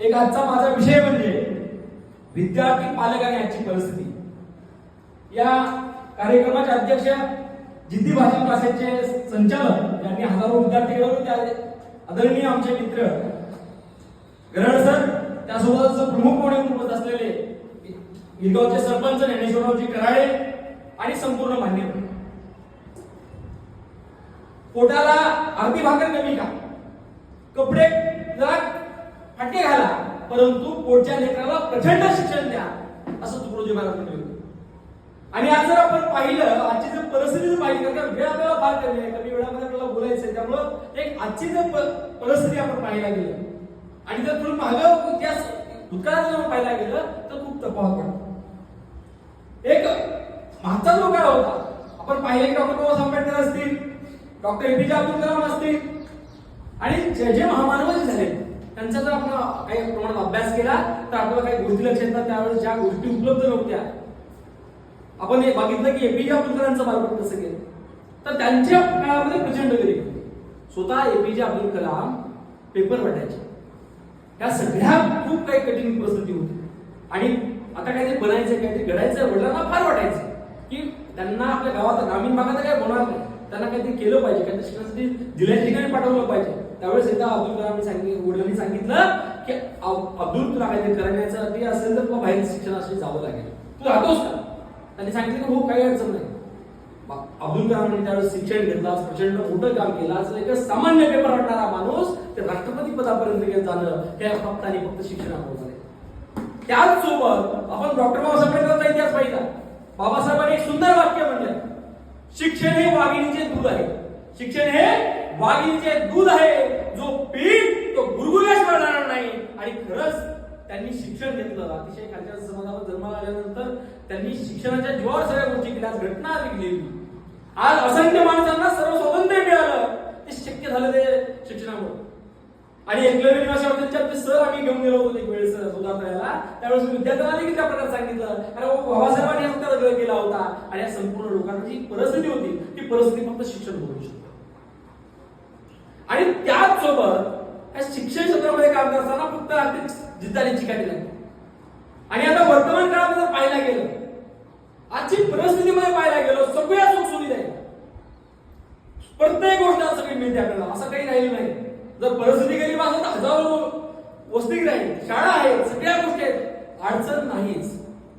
एक आजचा माझा विषय म्हणजे विद्यार्थी पालक आणि आजची परिस्थिती. या कार्यक्रमाचे अध्यक्ष जिद्दी भाषण क्लासेसचे संचालक यांनी हजारो विद्यार्थी घडवले आदरणीय आमचे मित्र गरड सर त्यासोबतच प्रमुख म्हणून उपस्थित असलेले गिरगावचे सरपंच ज्ञानेश्वररावजी कराळे आणि संपूर्ण मान्यवर पोटाला अर्धी भाकर कमी का कपडे घाला परंतु पुढच्या लेकराला प्रचंड शिक्षण द्या असं तुकडोजी महाराज म्हणले होते. आणि आज जर आपण पाहिलं आजची जर परिस्थिती जर पाहिली कारण वेळ आपल्याला फार कमी आहे कमी वेळामध्ये आपल्याला बोलायचं त्यामुळं एक आजची जर परिस्थिती आपण पाहायला गेलं. आणि जर थोडं मागं इतिहास भूतकाळात जर पाहायला गेलं तर खूप तफावत पडतो एक महाचा जो काळ होता आपण पाहिले की डॉक्टर बाबासाहेब आंबेडकर असतील डॉक्टर एपीजे अब्दुल कलाम असतील आणि जे जे महामानव झाले त्यांचा जर आपण काही प्रमाणात अभ्यास केला तर आपल्याला काही गोष्टी लक्षात येतात. त्यावेळेस ज्या गोष्टी उपलब्ध नव्हत्या. आपण हे बघितलं की एपीजे अब्दुल कलामचं बालपण कसं केलं तर त्यांच्या काळामध्ये प्रचंड गरीब स्वतः एपीजे अब्दुल कलाम पेपर वाटायचे. या सगळ्या खूप काही कठीण परिस्थिती होती. आणि आता काहीतरी बनायचं काहीतरी घडायचं वडिलांना फार वाटायचं की त्यांना आपल्या गावात ग्रामीण भागात काय होणार नाही. त्यांना काहीतरी केलं पाहिजे काहीतरी शिक्षणासाठी दिल्या ठिकाणी पाठवलं पाहिजे. त्यावेळेस एकदा अब्दुल कलाम सांगितलं वडिलांनी सांगितलं की अब्दुल तुला काहीतरी करण्यासाठी असेल तर तुला बाहेर शिक्षणासाठी जावं लागेल. तू राहतोस का? त्यांनी सांगितलं की हो काही अडचण नाही. अब्दुल कलामने त्यावेळेस शिक्षण घेतलं आज प्रचंड मोठं काम केलं. आज एक सामान्य पेपर आणणारा माणूस ते राष्ट्रपती पदापर्यंत गेलं जाणं हे फक्त आणि फक्त शिक्षणामुळे झाले त्याच सोबत आपण डॉक्टर बाबासाहेब आंबेडकरांचा इतिहास पाहिला. बाबासाहेबांनी एक सुंदर वाक्य म्हणलं. शिक्षण हे वाघिणीचे दूध आहे. शिक्षण हे वाघिणीचे दूध आहे. जो पीठ तो गुरगुल्याशिवाय राहणार नाही. आणि खरंच त्यांनी शिक्षण घेतलं. अतिशय खालच्या समाजावर जन्माला आल्यानंतर त्यांनी शिक्षणाच्या जीवावर सगळ्या गोष्टी केल्या. घटना लिहिली आज असंख्य माणसांना सर्व स्वातंत्र्य मिळालं. ते शक्य झालं ते शिक्षणामुळे. आणि एकलव्य निवासी सर आम्ही घेऊन गेलो होतो एक वेळेस सुधारणाला त्यावेळेस विद्यार्थ्यांना देखील त्या प्रकारे सांगितलं? कारण बाबासाहेबांनी हा त्याला केला होता. आणि या संपूर्ण लोकांची जी परिस्थिती होती ती परिस्थिती फक्त शिक्षण बघू शकतो. आणि त्याच सोबत या शिक्षण क्षेत्रामध्ये काम करताना फक्त आर्थिक जिद्द आणि चिकाटी लागते आणि आता वर्तमान काळात जर पाहायला गेलं आजची परिस्थितीमध्ये पाहायला गेलो सगळ्या सुख सुविधा आहेत. प्रत्येक गोष्ट सगळी मिळते आपल्याला असं काही राहिलं नाही. जर परिस्थिती गरीब असेल तर हजारो वस्ती राहील शाळा आहेत सगळ्या गोष्टी आहेत. अडचण नाहीच.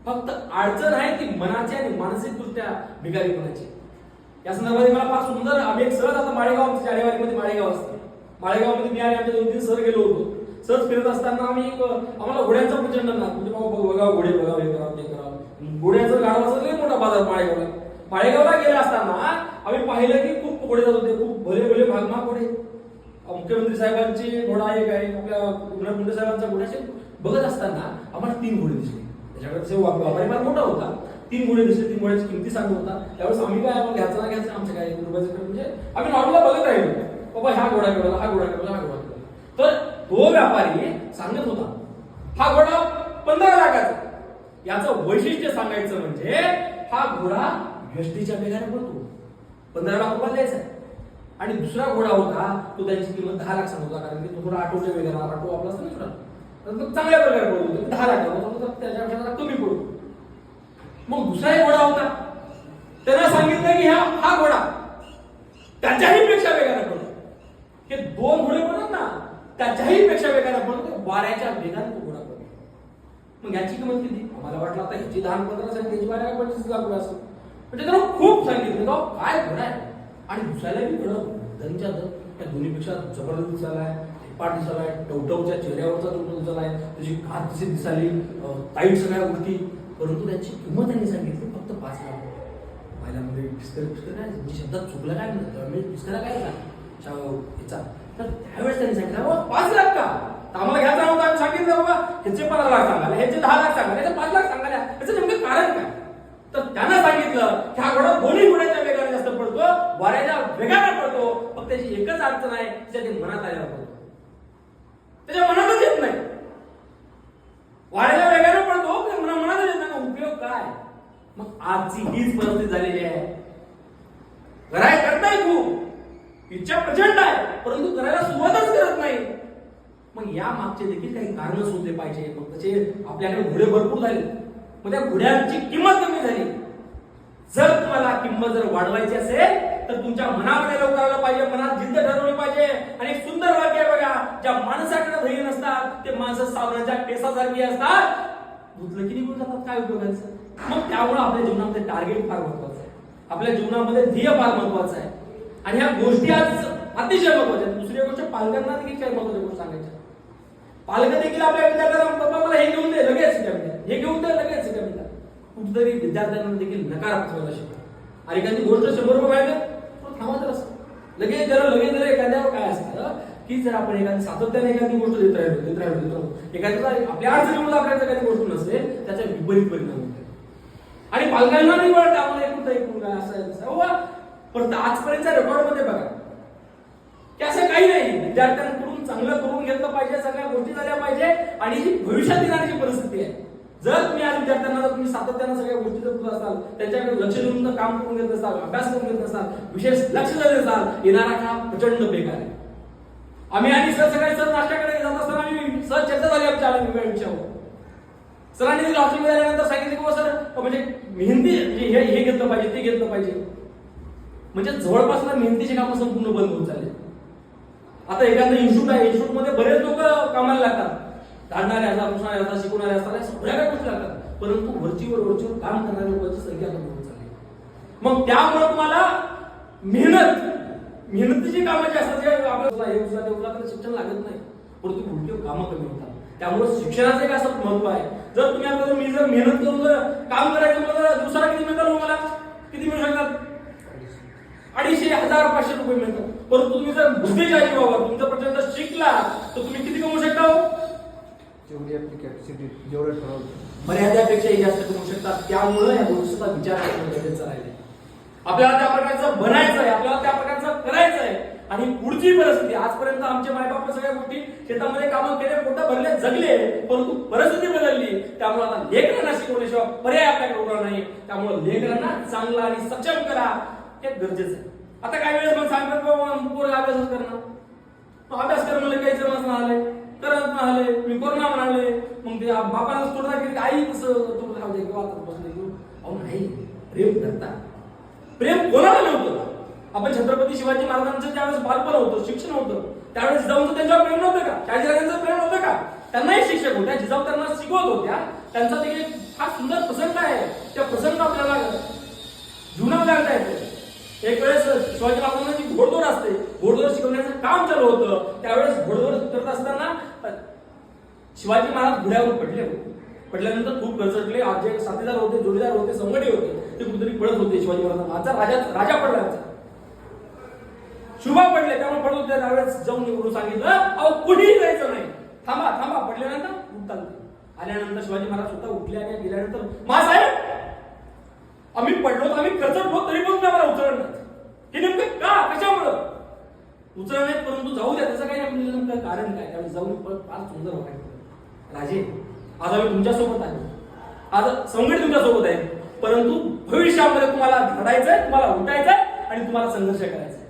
फक्त अडचण आहे ती मनाची आणि मानसिकदृष्ट्या भिकारीपणाची या संदर्भात मला फार सुंदर आम्ही एक सहज आता माळेगाव आमच्या जानेवारीमध्ये माळेगाव असतं. माळेगावमध्ये मी आणि आमच्या दोन तीन सर गेलो होतो. सहज फिरत असताना आम्ही आम्हाला घोड्यांचा प्रचंड नाद. म्हणजे बाबा बघा घोडे बघा हे करा ते करा. घोड्याचं गाडा असं लई मोठा बाजार माळेगावला. माळेगावला गेला असताना आम्ही पाहिलं की खूप घोडे जात होते खूप भले भले भागमा घोडे. मुख्यमंत्री साहेबांचे घोडा एक आहे आपल्या उमरा मुंडे साहेबांचा घोडा बघत असताना आम्हाला तीन घोडे दिसले. त्याच्याकडे तसे व्यापारी मोठा होता. तीन घोडे दिसले तीन घोड्याची किमती सांगत होता. त्यावेळेस आम्ही काय आम्हाला घ्यायचं ना घ्यायचं आमचं काय रुपयाचं म्हणजे आम्ही नॉर्मलला बघत राहिलो. बाबा ह्या घोडा केवढा हा घोडा केवढा हा घोडा केवढा तर तो व्यापारी सांगत होता हा घोडा पंधरा लाखाचा याचं वैशिष्ट्य सांगायचं म्हणजे हा घोडा व्यष्टीच्या वेगाने पडतो. पंधरा लाख रुपये द्यायचा आणि दुसरा घोडा होता तो त्याची किंमत दहा लाख सांगत होता कारण की तो थोडा आठवड्या वेगळा आठो आपला असतो ना थोडा तर चांगल्या प्रकारे पडतो दहा लाख होता त्याच्यापेक्षा जरा कमी पडतो मग दुसरा एक घोडा होता. त्यांना सांगितलं की हा हा घोडा त्याच्याही पेक्षा वेगाने पडतो हे दोन घोडे पडतात ना त्याच्याही पेक्षा वेगाने पडतो वाऱ्याच्या वेगाने तो घोडा पडतो मग याची किंमत किती? आम्हाला वाटलं आता ह्याची दहा पंधरा सांगितली याची बारा पंचवीस लाख रुपये असतो म्हणजे त्यानं खूप सांगितलं काय घोडा आहे? आणि दिसायला बी घोडा धनच्या धन त्या दोन्हीपेक्षा जबरदस्त दिसायला आहे पाठ दिसायला आहे टवटवच्या चेहऱ्यावरचा टवटव दिसायला आहे त्याची घात कशी दिसाली ताईट सगळ्या गोष्टी. परंतु त्याची किंमत त्यांनी सांगितली फक्त पाच लाख रुपये. पहिला पिस्कर पिस्कर काय? मी शब्दात चुकला काय म्हणतो पिस्करा काय का याचा. तर त्यावेळेस त्यांनी सांगितलं बाबा पाच लाख का? आम्हाला घ्यायचा होता आम्ही सांगितलं बाबा ह्याचे पंधरा लाख सांगायला ह्याचे दहा लाख सांगायला ह्याचे पाच लाख सांगायला ह्याचं नेमकं कारण काय? तर त्यांना सांगितलं की हा घोडा दोन्ही घोड्याच्या वेगाने पडतो वाऱ्याला वेगाने पडतो. फक्त त्याची एकच अडचण आहे त्याच्या ते मनात आल्यावर पडतो. त्याच्या मनातच येत नाही. वाऱ्याला वेगाने पडतो पण मनातच येत नाही. उपयोग काय? मग आजची हीच परिस्थिती झालेली आहे. कराय करताय खूप इच्छा प्रचंड आहे परंतु करायला सुरुवातच करत नाही. मग या मागचे देखील काही कारण शोधले पाहिजे. मग तसे आपल्याकडे घोडे भरपूर झाले. मग त्या घोड्यांची किंमत कमी झाली. जर तुम्हाला किंमत जर वाढवायची असेल तर तुमच्या मनामध्ये लवकर पाहिजे मनात जिद्द ठरवली पाहिजे. आणि एक सुंदर वाक्य आहे बघा ज्या माणसाकडे धैर्य नसतात ते माणसं सावरांच्या केसासारखी असतात. धुतलं की निघून जातात काय उपयोगाचं? मग त्यामुळे आपल्या जीवनामध्ये टार्गेट फार महत्वाचं आहे. आपल्या जीवनामध्ये ध्येय फार महत्वाचं आहे. आणि ह्या गोष्टी आज अतिशय महत्त्वाच्या दुसरी गोष्ट पालकांना देखील काही महत्वाची गोष्ट सांगायची पालक देखील आपल्या विद्यार्थ्यांना बाबा मला हे घेऊन दे लगेच हे घेऊन दे लगेच कविता कुठेतरी विद्यार्थ्यांना देखील नकार पाठवायला शिकवा आणि एखादी गोष्ट शंभर रुपये पाहिजे तर थांबत असतो. लगेच जरा लगेच जरा एखाद्यावर काय असतं की जर आपण एखादी सातत्याने एखादी गोष्ट देत राहिलो देत राहिलो देत राहिलो एखाद्याचा आपल्या अडचणीमुळे आपल्याला एखादी गोष्ट नसते त्याचा विपरीत परिणाम होतो. आणि पालकांना नाही कळत आम्हाला एकूण एकूण काय असं आहे, पण आजपर्यंतच्या रेकॉर्डमध्ये बघा. की असं काही नाही. विद्यार्थ्यांकडून चांगलं करून घेतलं पाहिजे सगळ्या गोष्टी झाल्या पाहिजे आणि ही भविष्यात येणारी जी परिस्थिती आहे जर तुम्ही आज विद्यार्थ्यांना जर तुम्ही सातत्यानं सगळ्या गोष्टी जर करत असाल त्यांच्याकडे लक्ष देऊन काम करून घेत असाल अभ्यास करून घेत असाल विशेष लक्ष देत असाल येणारा काम प्रचंड बेकार आहे. आम्ही आणि सर सकाळी सर नाश्त्याकडे जात असताना आम्ही सर चर्चा झाली आमच्या वेगवेगळ्या विषयावर. सरांनी देखील हॉस्टेलमध्ये आल्यानंतर सांगितलं की हो सर म्हणजे मेहंदी हे हे घेतलं पाहिजे ते घेतलं पाहिजे. म्हणजे जवळपास ना मेहंदीचे कामं संपूर्ण बंद होत चालले आता एखादं इन्स्टिट्यूट आहे इन्स्टिट्यूटमध्ये बरेच लोक कामाला लागतात. काढणारे असतात पुसणारे असतात शिकवणारे असतात या सगळ्या काही गोष्टी लागतात. परंतु वरचीवर वरचीवर काम करणाऱ्या लोकांची संख्या कमी होत चालली मग त्यामुळे तुम्हाला मेहनत मेहनतीची कामं जी असतात जे आपल्याला हे उचला ते उचला तर शिक्षण लागत नाही परंतु उलटी कामं कमी होतात. त्यामुळे शिक्षणाचं एक असं महत्त्व आहे. जर तुम्ही आता मी जर मेहनत करून जर काम करायचं मला दिवसाला किती मिळतात मला किती मिळू शकतात? अडीचशे हजार पाचशे रुपये मिळतात. परंतु तुम्ही जर बुद्धीच्या बाबा तुमचा प्रचंड शिकला तर तुम्ही किती कमवू शकता हो? जेवढी आपली कॅपॅसिटी जेवढं ठरवलं. मर्यादेपेक्षाही जास्त करू शकतात. त्यामुळे या गोष्टीचा विचार करणं गरजेचं राहिले आपल्याला त्या प्रकारचं बनायचं आहे. आपल्याला त्या प्रकारचं करायचं आहे. आणि पुढची परिस्थिती आजपर्यंत आमचे मायबाप सगळ्या गोष्टी शेतामध्ये कामं केले पोटा भरले जगले परंतु परिस्थिती बदलली. त्यामुळे आता लेकरांना शिकवण्याशिवाय पर्याय आपल्याकडे उरला नाही त्यामुळे लेकरांना चांगला आणि सक्षम करा हे गरजेचं आहे. आता काही वेळेस मला सांगतात बाबा पोरं अभ्यासच करणार. तो अभ्यास कर काही काही नाही. म्हणाले करत म्हणाले मी कोरोना म्हणाले. मग ते बापाला तोडदा की आई कसं तो खाऊ दे किंवा आता बसले अहो नाही प्रेम करता. प्रेम कोणाला नव्हतं? आपण छत्रपती शिवाजी महाराजांचं ज्यावेळेस बालपण होतं शिक्षण होतं त्यावेळेस जाऊन त्यांच्यावर प्रेम नव्हतं का? शहाजीराजांचं प्रेम नव्हतं का? त्यांनाही शिक्षक होत्या जिजाऊ त्यांना शिकवत होत्या. त्यांचा ते एक फार सुंदर प्रसंग आहे. त्या प्रसंग आपल्याला जीवनामध्ये आणता येतो. एक वेळेस शिवाजी महाराजांना जी घोडदौड असते. घोडदोड शिकवण्याचं काम चालू होतं. त्यावेळेस घोडदोड करत असताना शिवाजी महाराज घोड्यावर पडले होते पडल्यानंतर खूप गरजटले. आज जे साथीदार होते जोडीदार होते संगडी होते. ते कुठेतरी पडत होते शिवाजी महाराज. माझा राजा राजा पडला शुभा पडले त्यामुळे पडत होते. त्यावेळेस जाऊन निवडून सांगितलं अहो कुठेही जायचं नाही. थांबा थांबा. पडल्यानंतर उठतात. आल्यानंतर शिवाजी महाराज स्वतः उठल्या आणि गेल्यानंतर मासाहेब आम्ही पडलो तर आम्ही होत तरी पण आम्हाला उचलणार हे नेमकं का? कशामुळं? उचलणार नाही परंतु जाऊ द्या. त्याचं काही आपण नेमकं कारण काय? त्यामुळे जाऊन परत फार सुंदर वाटायचं राजे आज आम्ही तुमच्यासोबत आहे. आज संघट तुमच्यासोबत आहे. परंतु भविष्यामध्ये तुम्हाला लढायचंय तुम्हाला उठायचंय आणि तुम्हाला संघर्ष करायचा आहे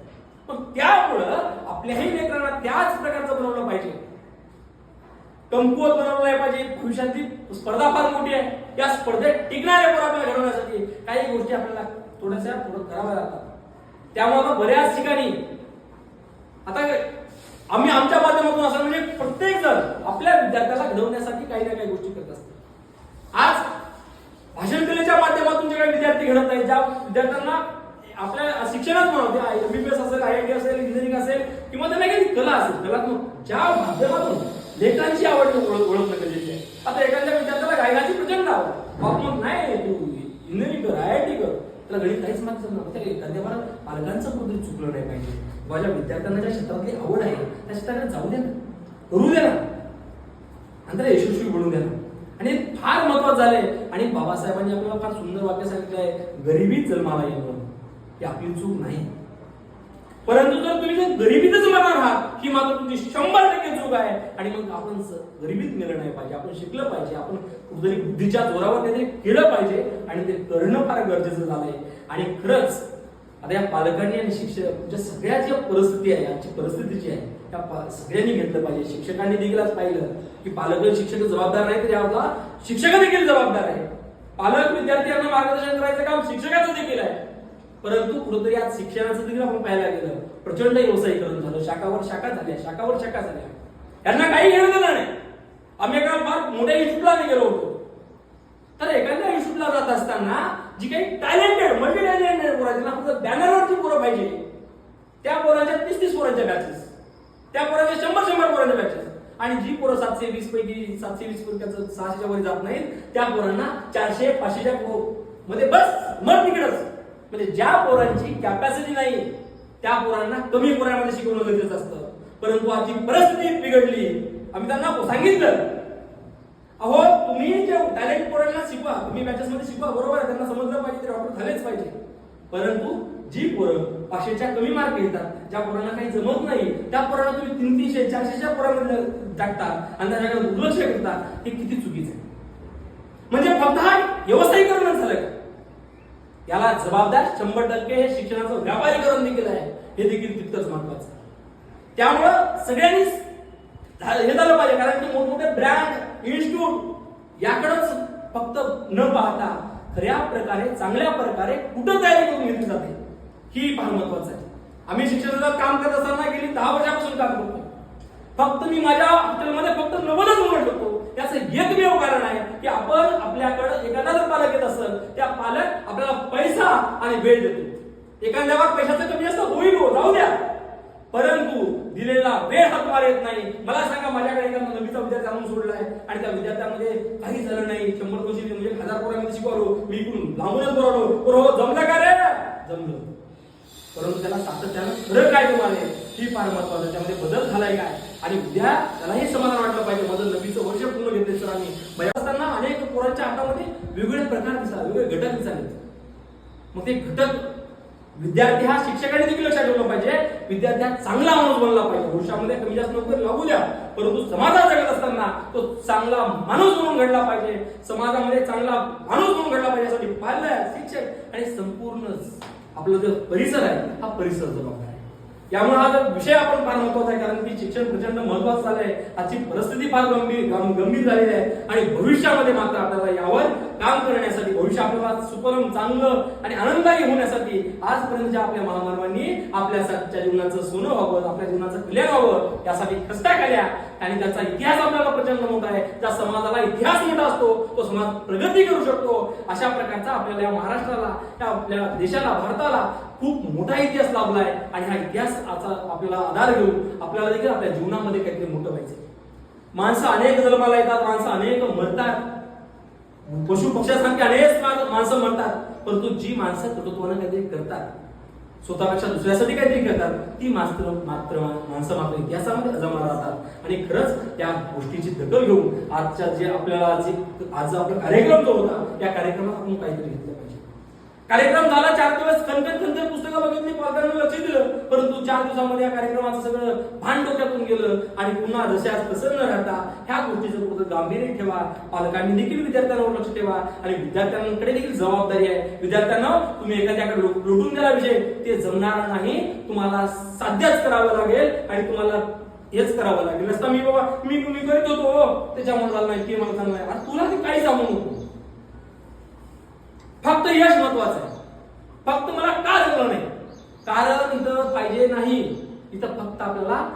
पण त्यामुळं आपल्याही लेकरांना त्याच प्रकारचं बनवलं पाहिजे. कमकुवत बनवलं नाही पाहिजे. भविष्यातली स्पर्धा फार मोठी आहे. या स्पर्धेत टिकणाऱ्या पोरं आपल्याला घडवण्यासाठी काही गोष्टी आपल्याला थोड्याशा थोडं कराव्या लागतात. त्यामुळे बऱ्याच ठिकाणी आता आम्ही आमच्या माध्यमातून असं म्हणजे प्रत्येक जण आपल्या विद्यार्थ्याला घडवण्यासाठी काही ना काही गोष्टी करत असतात. आज भाषण कलेच्या माध्यमातून जे काही विद्यार्थी घडत आहेत ज्या विद्यार्थ्यांना आपल्या शिक्षणात म्हणा एमबीबीएस असेल आय आय टी असेल इंजिनिअरिंग असेल किंवा त्यांना काही कला असेल कलात्मक ज्या माध्यमातून लेखनाची आवड ओळख ओळखणं गरजेची आहे. आता एखाद्या विद्यार्थ्याला गायनाची प्रचंड आवड बाप मग नाही तू इंजिनिअरिंग कर आय आय टी कर. त्याला गणित काहीच माहिती नव्हतं. त्या एखाद्या मला पालकांचं कुठेतरी चुकलं नाही पाहिजे. माझ्या विद्यार्थ्यांना ज्या क्षेत्रातली आवड आहे त्या क्षेत्राकडे जाऊ द्या ना. करू द्या ना. आणि त्याला यशस्वी बनवून द्या ना. आणि फार महत्वाचं झालंय. आणि बाबासाहेबांनी आपल्याला फार सुंदर वाक्य सांगितलं आहे गरिबीत जन्माला येणं. ही आपली चूक नाही. परंतु जर तुम्ही जर गरिबीतच मरणार आहात ही मात्र तुमची शंभर टक्के चूक आहे. आणि मग आपण गरिबीत मेलं नाही पाहिजे. आपण शिकलं पाहिजे. आपण कुठेतरी बुद्धीच्या जोरावर काहीतरी केलं पाहिजे. आणि ते करणं फार गरजेचं झालंय. आणि खरंच आता या पालकांनी आणि शिक्षक म्हणजे सगळ्या ज्या परिस्थिती आहे आजची परिस्थिती जी आहे त्या सगळ्यांनी घेतलं पाहिजे. शिक्षकांनी देखील आज पाहिलं की पालक शिक्षक जबाबदार नाही तर याचा शिक्षक देखील जबाबदार आहे. पालक विद्यार्थी यांना मार्गदर्शन करायचं काम शिक्षकाचं देखील आहे. परंतु कुठेतरी आज शिक्षणाचं देखील आपण पाहायला गेलं. प्रचंड व्यवसायीकरण झालं. शाखावर शाखा झाल्या. शाखावर शाखा झाल्या. यांना काही घेणं देणं नाही. आम्ही एका फार मोठ्या इन्स्टिट्यूटला गेलो होतो. तर एखाद्या इन्स्टिट्यूटला जात असताना जी काही टॅलेंटेड मल्टी टॅलेंटेड पोरं आहेत, त्यांना फक्त बॅनरवरची पोरं पाहिजे. त्या पोरांच्या तीस तीस पोरांच्या बॅचेस त्या पोरांच्या शंभर शंभर पोरांच्या बॅचेस आणि जी पोरं सातशे वीस पैकी सातशे वीस पैकी सहाशेच्या वर जात नाहीत त्या पोरांना चारशे पाचशेच्या पोर. मध्ये म्हणजे बस मग तिकडच. म्हणजे ज्या पोरांची कॅपॅसिटी नाही त्या पोरांना कमी पोरांमध्ये शिकवणं गरजेचं असतं. परंतु आजची परिस्थिती बिघडली. आम्ही त्यांना सांगितलं अहो तुम्ही जे टॅलेंट पोरांना शिकवा तुम्ही मॅचेस मध्ये शिकवा बरोबर आहे त्यांना समजलं पाहिजे ते डॉक्टर झालेच पाहिजे. परंतु जी पोरं पाचशेच्या कमी मार्क घेतात ज्या पोरांना काही जमत नाही त्या पोरांना तुम्ही तीन तीनशे चारशेच्या पोरांमध्ये टाकता आणि त्याच्याकडे दुर्लक्ष करता हे किती चुकीचं आहे. म्हणजे फक्त हा व्यवसायीकरण झालं का? याला जबाबदार शंभर टक्के हे शिक्षणाचं व्यापारीकरण देखील आहे हे देखील तितकंच महत्वाचं. त्यामुळं सगळ्यांनीच हे झालं पाहिजे कारण की मोठमोठे ब्रँड इन्स्टिट्यूट याकडेच फक्त न पाहता खऱ्या प्रकारे चांगल्या प्रकारे कुठं तयारी करून घेतली जाते ही फार महत्वाचं आहे. आम्ही शिक्षणाचं काम करत असताना गेली दहा वर्षापासून काम करतो फक्त मी माझ्या हॉस्टेलमध्ये फक्त नवलच म्हणू शकतो याचं एकमेव कारण आहे की आपण आपल्याकडे एखादा जर पालक येत असेल त्या पालक आपल्याला पैसा आणि वेळ देतो. एखाद्या पैशाचं कमी असतं होईल हो, जाऊ द्या. परंतु दिलेला वेळ हातभार येत नाही. मला सांगा माझ्याकडे एका नवीचा विद्यार्थी आणून सोडलाय आणि त्या विद्यार्थ्यामध्ये काही झालं नाही. शंभर कोशी म्हणजे हजार पोरामध्ये शिकवलो. मी इकडून लांबूनच बोलावलो बरो हो, जमलं का रे? जमलं. परंतु त्याला सातत्यानं खरं काय तुम्हाला? ही फार महत्वाचं त्यामध्ये बदल झालाय काय? आणि उद्या त्यालाही समाधान वाटलं पाहिजे. माझं नवीचं वर्ष पूर्ण घेतले सर आम्ही. बऱ्याच असताना अनेक पोरांच्या हातामध्ये वेगवेगळे प्रकार दिसतात वेगवेगळे घटक दिसतात मग ते घटक विद्यार्थी हा शिक्षकाने देखील लक्षात ठेवलं पाहिजे. विद्यार्थी हा चांगला माणूस बनला पाहिजे. भविष्यामध्ये कमी जास्त नोकरी लागू द्या. परंतु समाजात जगत असताना तो चांगला माणूस म्हणून घडला पाहिजे. समाजामध्ये चांगला माणूस म्हणून घडला पाहिजे यासाठी पालक शिक्षक आणि संपूर्ण आपला जो परिसर आहे हा परिसर जबाबदार आहे. यामुळे हा विषय आपण फार महत्त्वाचा आहे कारण की शिक्षण प्रचंड महत्वाचं झालंय आजची परिस्थिती फार गंभीर गंभीर झालेली आहे. आणि भविष्यामध्ये मात्र आपल्याला यावर काम करण्यासाठी भविष्य आपल्याला सुपरम चांगलं आणि आनंददायी होण्यासाठी आजपर्यंत आपल्या महामानवांनी आपल्या जीवनाचं सोनं व्हावं आपल्या जीवनाचं कल्याण व्हावं यासाठी खस्ता केल्या. आणि त्याचा इतिहास आपल्याला प्रचंड मोठा आहे. ज्या समाजाला इतिहास मोठा असतो तो समाज प्रगती करू शकतो. अशा प्रकारचा आपल्याला या महाराष्ट्राला या आपल्या देशाला भारताला खूप मोठा इतिहास लाभलाय आणि हा इतिहासाचा आपल्याला आधार घेऊन आपल्याला देखील आपल्या जीवनामध्ये काहीतरी मोठं व्हायचं माणसं अनेक जन्माला येतात माणसं अनेक मरतात. पशु पक्ष्यासारखी अनेक माणसं मरतात परंतु जी माणसं कर्तृत्वानं काहीतरी करतात स्वतःपेक्षा दुसऱ्यासाठी काहीतरी करतात ती मात्र मात्र माणसं मात्र इतिहासामध्ये अजमाला राहतात आणि खरंच त्या गोष्टीची दखल घेऊन आजच्या जे आपल्याला जे आज आपला कार्यक्रम जो होता त्या कार्यक्रमात आपण काहीतरी घेतलं. कार्यक्रम झाला चार दिवस खनखन खनखन पुस्तकं बघितली पालकांना लक्ष दिलं परंतु चार दिवसामध्ये या कार्यक्रमाचं सगळं भान डोक्यातून गेलं आणि पुन्हा जशा तसं न राहता ह्या गोष्टीचं पुढे गांभीर्य ठेवा. पालकांनी देखील विद्यार्थ्यांवर लक्ष ठेवा आणि विद्यार्थ्यांकडे देखील जबाबदारी आहे. विद्यार्थ्यांना तुम्ही एखाद्याकडे लुटून द्याला विषय ते जमणार नाही. तुम्हाला साध्यच करावं लागेल आणि तुम्हाला हेच करावं लागेल. नसता मी बाबा मी मी करीत होतो. त्याच्यामुळे झालं नाही ते मला चांगलं आहे तुला ते काही सांगू नको. फक्त यश महत्वाचं आहे. फक्त मला का झालं नाही? कारण इथं पाहिजे नाही. इथं फक्त आपल्याला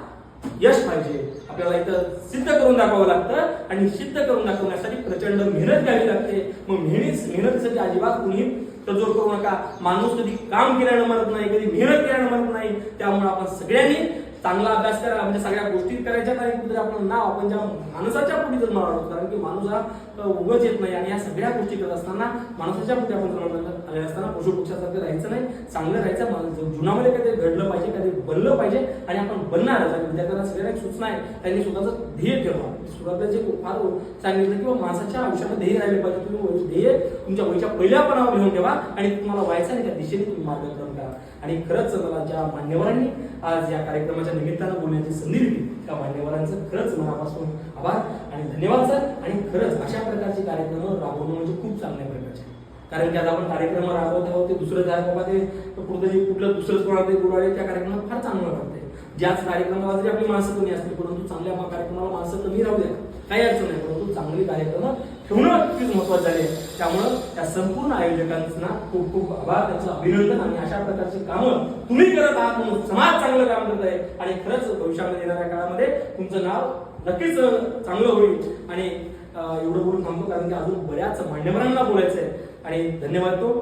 यश पाहिजे. आपल्याला इथं सिद्ध करून दाखवावं लागतं आणि सिद्ध करून दाखवण्यासाठी प्रचंड मेहनत घ्यावी लागते. मग मेहनत मेहनतीसाठी अजिबात कुणी तडजोड करू नका. माणूस कधी काम केल्यानं मरत नाही कधी मेहनत केल्यानं मरत नाही. त्यामुळे आपण सगळ्यांनी चांगला अभ्यास करा म्हणजे सगळ्या गोष्टी करायच्या नाही कुठेतरी आपण नाव आपण ज्या माणसाच्या पुढे जन्म आलो कारण की माणूस हा उगच येत नाही आणि या सगळ्या गोष्टी करत असताना माणसाच्या पुढे आपण जन्म आले असताना पशु पक्षासारखं राहायचं नाही चांगलं राहायचं माणूस जीवनामध्ये काहीतरी घडलं पाहिजे काहीतरी बनलं पाहिजे आणि आपण बनणार आणि विद्यार्थ्यांना सगळ्यांना एक सूचना आहे त्यांनी स्वतःचं ध्येय ठेवा सुरुवातीला जे फार सांगितलं किंवा माणसाच्या आयुष्यात ध्येय राहिले पाहिजे तुम्ही ध्येय तुमच्या वयच्या पहिल्या पणावर घेऊन ठेवा आणि तुम्हाला व्हायचं आणि त्या दिशेने तुम्ही मार्गक्रम करा. आणि खरंच मला ज्या मान्यवरांनी आज या कार्यक्रमाच्या निमित्तानं बोलण्याची संधी दिली. त्या मान्यवरांचं खरंच मनापासून आभार आणि धन्यवाद सर. आणि खरंच अशा प्रकारचे कार्यक्रम राबवणं म्हणजे खूप चांगल्या प्रकारचे. कारण की आता आपण कार्यक्रम राबवत आहोत ते दुसरं जाय बाबा ते कुठतरी कुठलं दुसरंच कोणाला तरी बोलावे त्या कार्यक्रमात फार चांगलं वाटतंय. ज्याच कार्यक्रमाला जरी आपली माणसं कमी असतील परंतु चांगल्या कार्यक्रमाला माणसं कमी राहू द्या. काही अडचण नाही परंतु चांगली कार्यक्रम ठेवणं नक्कीच महत्वाचं आहे? त्यामुळं त्या संपूर्ण आयोजकांना खूप खूप आभार त्यांचं अभिनंदन आणि अशा प्रकारची कामं तुम्ही करत आहात म्हणून समाज चांगलं काम करत आहे आणि खरंच भविष्यामध्ये येणाऱ्या काळामध्ये तुमचं नाव नक्कीच चांगलं होईल. आणि एवढं बोलून थांबतो कारण की अजून बऱ्याच मान्यवरांना बोलायचं आहे आणि धन्यवाद तो.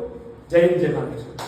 जय हिंद जय महाराष्ट्र.